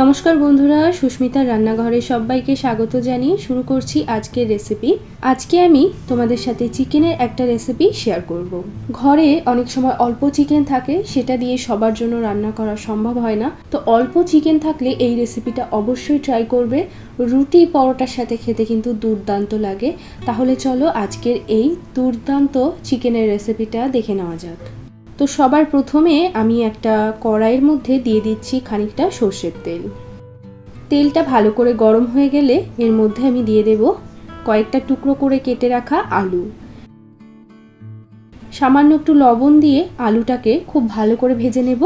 নমস্কার বন্ধুরা, সুস্মিতার রান্নাঘরে সবাইকে স্বাগত জানিয়ে শুরু করছি আজকের রেসিপি আজকে আমি তোমাদের সাথে চিকেনের একটা রেসিপি শেয়ার করব। ঘরে অনেক সময় অল্প চিকেন থাকে, সেটা দিয়ে সবার জন্য রান্না করা সম্ভব হয় না। তো অল্প চিকেন থাকলে এই রেসিপিটা অবশ্যই ট্রাই করবে। রুটি পরোটার সাথে খেতে কিন্তু দুর্দান্ত লাগে। তাহলে চলো আজকের এই দুর্দান্ত চিকেনের রেসিপিটা দেখে নেওয়া যাক। তো সবার প্রথমে আমি একটা কড়াইয়ের মধ্যে দিয়ে দিচ্ছি খানিকটা সর্ষের তেল। তেলটা ভালো করে গরম হয়ে গেলে এর মধ্যে আমি দিয়ে দেব কয়েকটা টুকরো করে কেটে রাখা আলু। সামান্য একটু লবণ দিয়ে আলুটাকে খুব ভালো করে ভেজে নেব।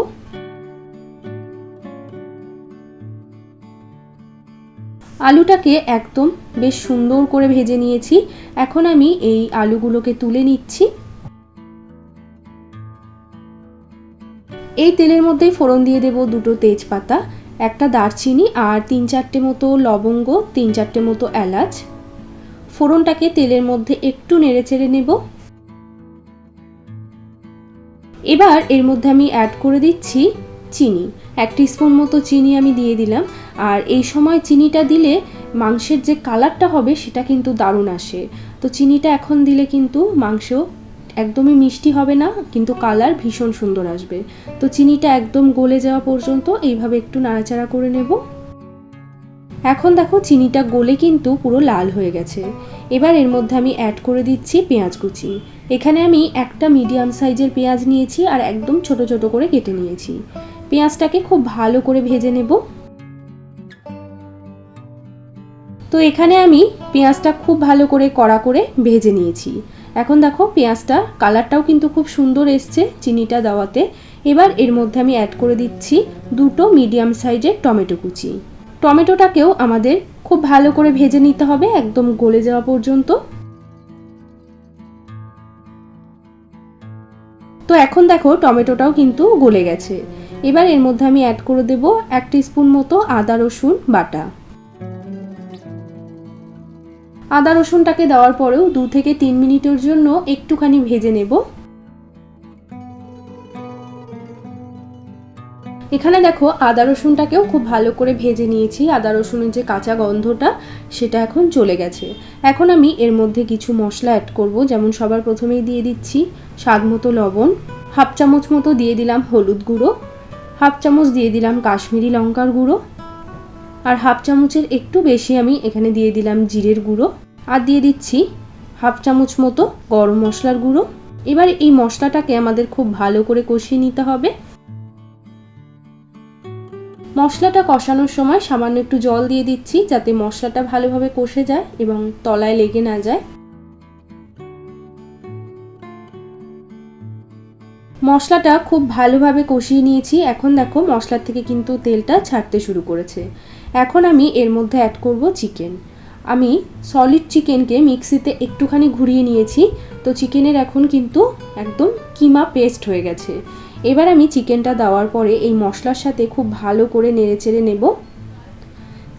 আলুটাকে একদম বেশ সুন্দর করে ভেজে নিয়েছি। এখন আমি এই আলুগুলোকে তুলে নিচ্ছি। এই তেলের মধ্যেই ফোড়ন দিয়ে দেব দুটো তেজপাতা, একটা দারচিনি আর তিন চারটে মতো লবঙ্গ, তিন চারটে মতো এলাচ। ফোড়নটাকে তেলের মধ্যে একটু নেড়ে চেড়ে নেব। এবার এর মধ্যে আমি অ্যাড করে দিচ্ছি চিনি। এক স্পুন মতো চিনি আমি দিয়ে দিলাম। আর এই সময় চিনিটা দিলে মাংসের যে কালারটা হবে সেটা কিন্তু দারুণ আসে। তো চিনিটা এখন দিলে কিন্তু মাংস একদমই মিষ্টি হবে না, কিন্তু কালার ভীষণ সুন্দর আসবে। তো চিনিটা একদম গলে যাওয়া পর্যন্ত এইভাবে একটু নাড়াচাড়া করে নেব। এখন দেখো চিনিটা গলে কিন্তু পুরো লাল হয়ে গেছে। এবার এর মধ্যে আমি অ্যাড করে দিচ্ছি পেঁয়াজ কুচি। এখানে আমি একটা মিডিয়াম সাইজের পেঁয়াজ নিয়েছি আর একদম ছোট ছোট করে কেটে নিয়েছি। পেঁয়াজটাকে খুব ভালো করে ভেজে নেব। তো এখানে আমি পেঁয়াজটা খুব ভালো করে কড়া করে ভেজে নিয়েছি। এখন দেখো পেঁয়াজটা, কালারটাও কিন্তু খুব সুন্দর এসছে চিনিটা দেওয়াতে। এবার এর মধ্যে আমি অ্যাড করে দিচ্ছি দুটো মিডিয়াম সাইজের টমেটো কুচি। টমেটোটাকেও আমাদের খুব ভালো করে ভেজে নিতে হবে, একদম গলে যাওয়া পর্যন্ত। তো এখন দেখো টমেটোটাও কিন্তু গলে গেছে। এবার এর মধ্যে আমি অ্যাড করে দেব এক স্পুন মতো আদা রসুন বাটা। আদা রসুনটাকে দেওয়ার পরেও দু থেকে তিন মিনিটের জন্য একটুখানি ভেজে নেব। এখানে দেখো আদা রসুনটাকেও খুব ভালো করে ভেজে নিয়েছি। আদা রসুনের যে কাঁচা গন্ধটা, সেটা এখন চলে গেছে। এখন আমি এর মধ্যে কিছু মশলা অ্যাড করব, যেমন সবার প্রথমেই দিয়ে দিচ্ছি স্বাদ মতো লবণ, হাফ চামচ মতো দিয়ে দিলাম হলুদ গুঁড়ো, হাফ চামচ দিয়ে দিলাম কাশ্মীরি লঙ্কার গুঁড়ো, আর হাফ চামচের একটু বেশি আমি এখানে দিয়ে দিলাম জিরের গুঁড়ো। আর দিয়ে দিচ্ছি হাফ চামচ মতো গরম মশলার গুঁড়ো। এবার এই মশলাটাকে আমাদের খুব ভালো করে কষিয়ে নিতে হবে। মশলাটা কষানোর সময় সামান্য একটু জল দিয়ে দিচ্ছি যাতে মশলাটা ভালোভাবে কষে যায় এবং তলায় লেগে না যায়। মশলাটা খুব ভালোভাবে কষিয়ে নিয়েছি। এখন দেখো মশলার থেকে কিন্তু তেলটা ছাড়তে শুরু করেছে। এখন আমি এর মধ্যে অ্যাড করব চিকেন আমি সলিড চিকেনকে মিক্সিতে একটুখানি ঘুরিয়ে নিয়েছি। তো চিকেনের এখন কিন্তু একদম কিমা পেস্ট হয়ে গেছে। এবার আমি চিকেনটা দেওয়ার পরে এই মশলার সাথে খুব ভালো করে নেড়েচেড়ে নেব।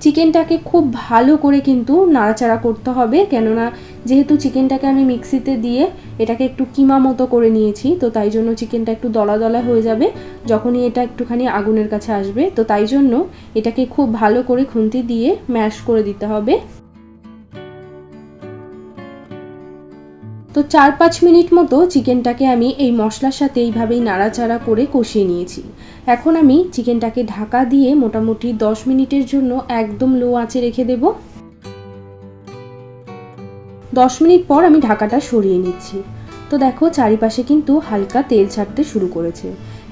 চিকেনটাকে খুব ভালো করে কিন্তু নাড়াচাড়া করতে হবে। কেননা যেহেতু চিকেনটাকে আমি মিক্সিতে দিয়ে এটাকে একটু কিমা মতো করে নিয়েছি, তো তাই জন্য চিকেনটা একটু দলা দলা হয়ে যাবে। যখনই এটা একটুখানি আগুনের কাছে আসবে, তো তাই জন্য এটাকে খুব ভালো করে খুন্তি দিয়ে ম্যাশ করে দিতে হবে। তো চার পাঁচ মিনিট মতো চিকেনটাকে আমি এই মশলার সাথে এইভাবেই নাড়াচাড়া করে কষিয়ে নিয়েছি। এখন আমি চিকেনটাকে ঢাকা দিয়ে মোটামুটি দশ মিনিটের জন্য একদম লো আঁচে রেখে দেব। দশ মিনিট পর আমি ঢাকাটা সরিয়ে নিচ্ছি। তো দেখো, চারিপাশে কিন্তু হালকা তেল ছাড়তে শুরু করেছে।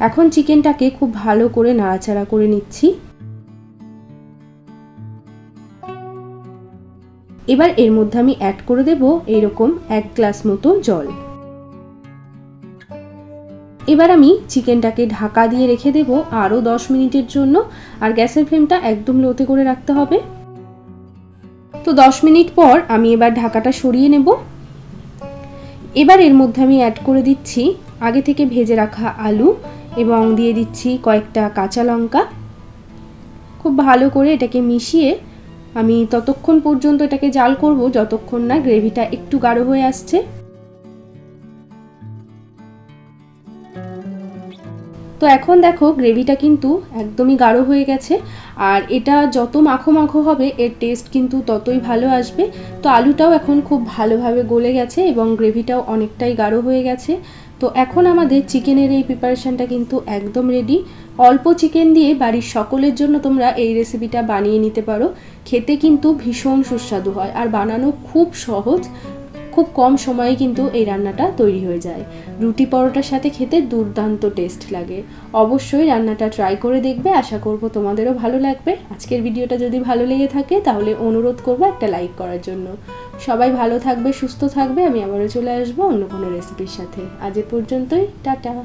এখন চিকেনটাকে খুব ভালো করে নাড়াচাড়া করে নিচ্ছি। এবার এর মধ্যে আমি অ্যাড করে দেব এইরকম এক গ্লাস মতো জল। এবার আমি চিকেনটাকে ঢাকা দিয়ে রেখে দেব আরও দশ মিনিটের জন্য, আর গ্যাসের ফ্লেমটা একদম লোতে করে রাখতে হবে। তো দশ মিনিট পর আমি এবার ঢাকাটা সরিয়ে নেব। এবার এর মধ্যে আমি অ্যাড করে দিচ্ছি আগে থেকে ভেজে রাখা আলু এবং দিয়ে দিচ্ছি কয়েকটা কাঁচা লঙ্কা। খুব ভালো করে এটাকে মিশিয়ে আমি ততক্ষণ পর্যন্ত এটাকে জাল করব যতক্ষণ না গ্রেভিটা একটু গাঢ় হয়ে আসছে। তো এখন দেখো গ্রেভিটা কিন্তু একদমই গাঢ় হয়ে গেছে, আর এটা যত মাখো মাখো হবে, এর টেস্ট কিন্তু ততই ভালো আসবে। তো আলুটাও এখন খুব ভালোভাবে গলে গেছে এবং গ্রেভিটাও অনেকটাই গাঢ় হয়ে গেছে। তো এখন আমাদের চিকেনের এই প্রিপারেশনটা কিন্তু একদম রেডি অল্প চিকেন দিয়ে বাড়ির সকলের জন্য তোমরা এই রেসিপিটা বানিয়ে নিতে পারো। খেতে কিন্তু ভীষণ সুস্বাদু হয়, আর বানানো খুব সহজ। খুব কম সময়ে কিন্তু এই রান্নাটা তৈরি হয়ে যায়। রুটি পরোটার সাথে খেতে দুর্দান্ত টেস্ট লাগে। অবশ্যই রান্নাটা ট্রাই করে দেখবে। আশা করব তোমাদেরও ভালো লাগবে। আজকের ভিডিওটা যদি ভালো লেগে থাকে, তাহলে অনুরোধ করব একটা লাইক করার জন্য। সবাই ভালো থাকবে, সুস্থ থাকবে। আমি আবারও চলে আসব অন্য কোনো রেসিপির সাথে। আজ এ পর্যন্তই। টাটা।